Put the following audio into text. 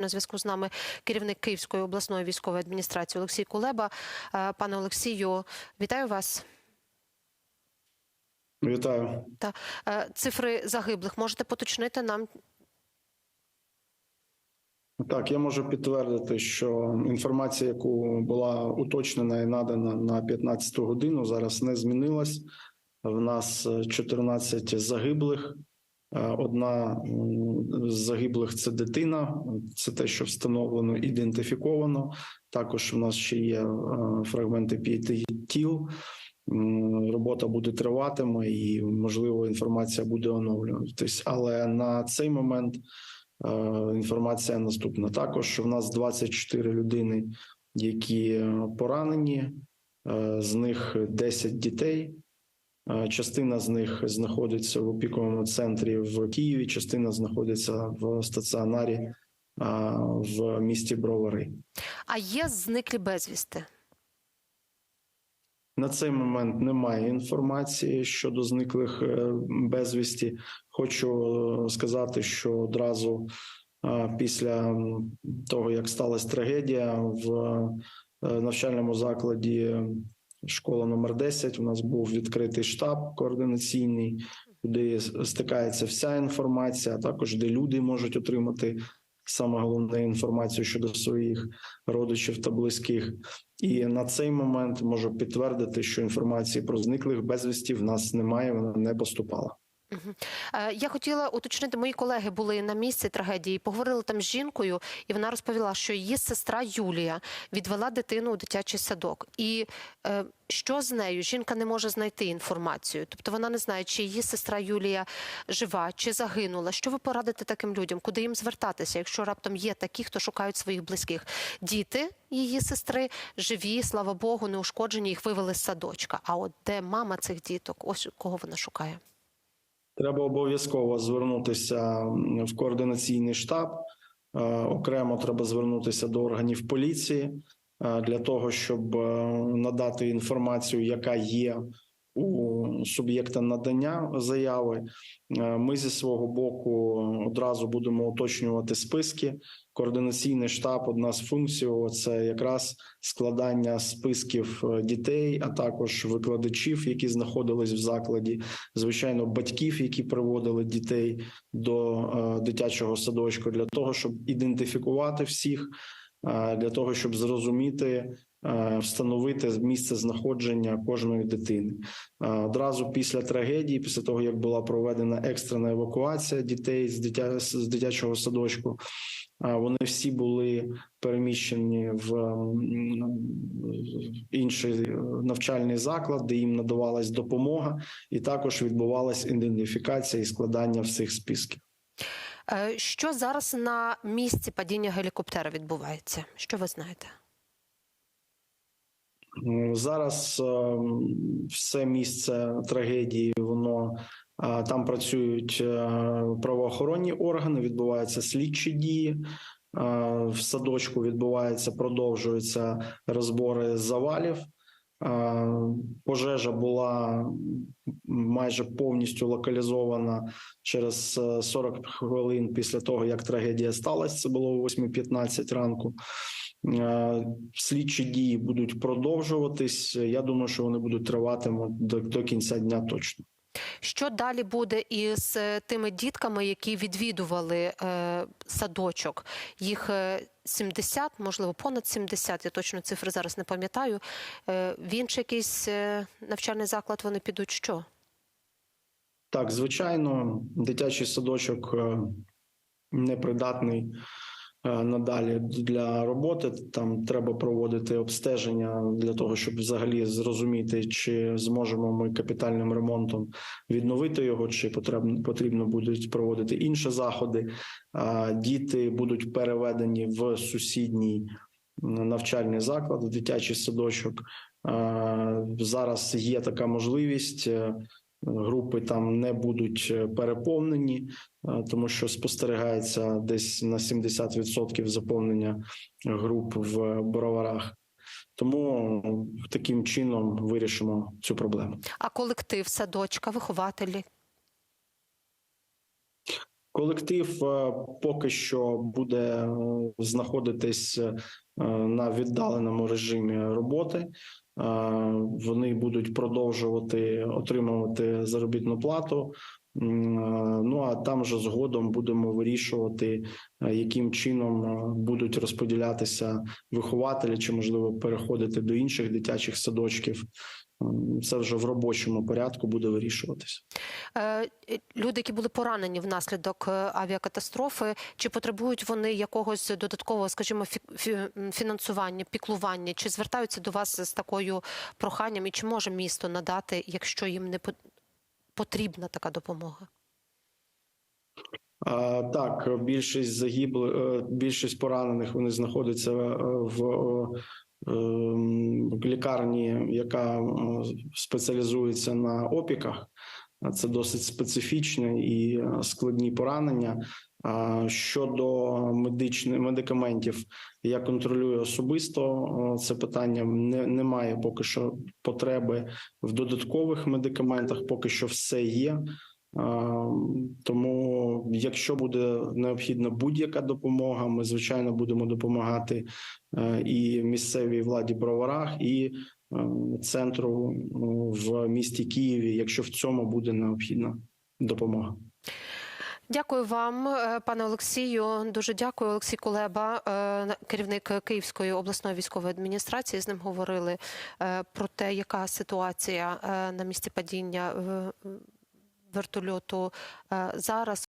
На зв'язку з нами керівник Київської обласної військової адміністрації Олексій Кулеба. Е, Пане Олексію, вітаю вас. Вітаю. Та е, цифри загиблих можете поточнити нам? Так, я можу підтвердити, що інформація, яку була уточнена і надана на 15 годину, зараз не змінилась. В нас е, 14 загиблих. Е, Одна з загиблих це дитина, це те, що встановлено, ідентифіковано. Також в нас ще є е, фрагменти п'яти тіл. Робота буде триватиме, і можливо інформація буде оновлюватись. Але на цей момент е, інформація наступна. Також в нас 24 людини, які поранені, з них 10 дітей. Частина з них знаходиться в опіковому центрі в Києві, частина знаходиться в стаціонарі в місті Бровари. А є зниклі безвісти? На цей момент немає інформації щодо зниклих е, безвісті. Хочу е, сказати, що одразу е, після того, як сталася трагедія в навчальному закладі школа номер 10, у нас був відкритий штаб координаційний, куди стикається вся інформація, а також де люди можуть отримати саме головне інформацію щодо своїх родичів та близьких. І на цей момент можу підтвердити, що інформації про зниклих безвісті в нас немає, вона не поступала. Е, Я хотіла уточнити, мої колеги були на місці трагедії, поговорили там з жінкою, і вона розповіла, що її сестра Юлія відвела дитину у дитячий садок. І е, що з нею? Жінка не може знайти інформацію. Тобто вона не знає, чи її сестра Юлія жива, чи загинула. Що ви порадите таким людям? Куди їм звертатися, якщо раптом є такі, хто шукають своїх близьких? Діти її сестри живі, слава Богу, неушкоджені, їх вивели з садочка. А от де мама цих діток? Ось кого вона шукає? Треба обов'язково звернутися в координаційний штаб. Е, Окремо треба звернутися до органів поліції е, для того, щоб е, надати інформацію, яка є у суб'єкта надання заяви. Ми зі свого боку одразу будемо уточнювати списки. Координаційний штаб одна з функцій це якраз складання списків е, дітей, а також викладачів, які знаходились в закладі, звичайно, батьків, які приводили дітей до е, дитячого садочку, для того, щоб ідентифікувати всіх, е, для того, щоб зрозуміти. Е, Встановити місце знаходження кожної дитини Е, одразу після трагедії, після того як була проведена екстрена евакуація дітей з дитя з дитячого садочку, е, вони всі були переміщені в інший навчальний заклад, де їм надавалась допомога, і також відбувалась ідентифікація і складання всіх списків. Що зараз на місці падіння гелікоптера відбувається? Що ви знаєте? Зараз е, все місце трагедії, воно е, там працюють е, правоохоронні органи, відбуваються слідчі дії. Е, В садочку відбувається, продовжуються розбори завалів. Е, Пожежа була майже повністю локалізована через е, 40 хвилин після того, як трагедія сталася. Це було о 8.15 ранку. Е, Слідчі дії будуть продовжуватись. Я думаю, що вони будуть триватимуть до, до кінця дня точно. Що далі буде із е, тими дітками, які відвідували е, садочок? Їх е, 70, можливо, понад 70, я точно цифри зараз не пам'ятаю. Е, в інший якийсь е, навчальний заклад вони підуть що? Так, звичайно, дитячий садочок е, непридатний е, надалі для роботи. Там треба проводити обстеження для того, щоб взагалі зрозуміти, чи зможемо ми капітальним ремонтом відновити його, чи потрібно потрібно будуть проводити інші заходи. А Діти будуть переведені в сусідній навчальний заклад, в дитячий садочок. Е, Зараз є така можливість. Е, Групи там не будуть е, переповнені, е, тому що спостерігається десь на 70% заповнення груп в броварах. Тому таким чином вирішимо цю проблему. А колектив садочка, вихователі? Колектив е, поки що буде е, знаходитись е, на віддаленому режимі роботи. Е, Вони будуть продовжувати отримувати заробітну плату. Е, Ну а там вже згодом будемо вирішувати, е, яким чином е, будуть розподілятися вихователі, чи можливо переходити до інших дитячих садочків. Це вже в робочому порядку буде вирішуватися. Люди, які були поранені внаслідок авіакатастрофи, чи потребують вони якогось додаткового, скажімо, фі- фі- фінансування, піклування? Чи звертаються до вас з такою проханням, і чи може місто надати, якщо їм не потрібна така допомога? А, Так, більшість загиблих, е, більшість поранених вони знаходяться е, в е, ем, в лікарні, яка спеціалізується на опіках. Це досить специфічне і складні поранення. Щодо медичних медикаментів, я контролюю особисто це питання. Не, немає поки що потреби в додаткових медикаментах. Поки що все є. Тому, якщо буде необхідна будь-яка допомога, ми звичайно будемо допомагати е, і місцевій владі Броварах, і е, центру е, в місті Києві, якщо в цьому буде необхідна допомога. Дякую вам, е, пане Олексію. Дуже дякую, Олексій Кулеба, е, керівник Київської обласної військової адміністрації. З ним говорили е, про те, яка ситуація на місці падіння вертольоту зараз.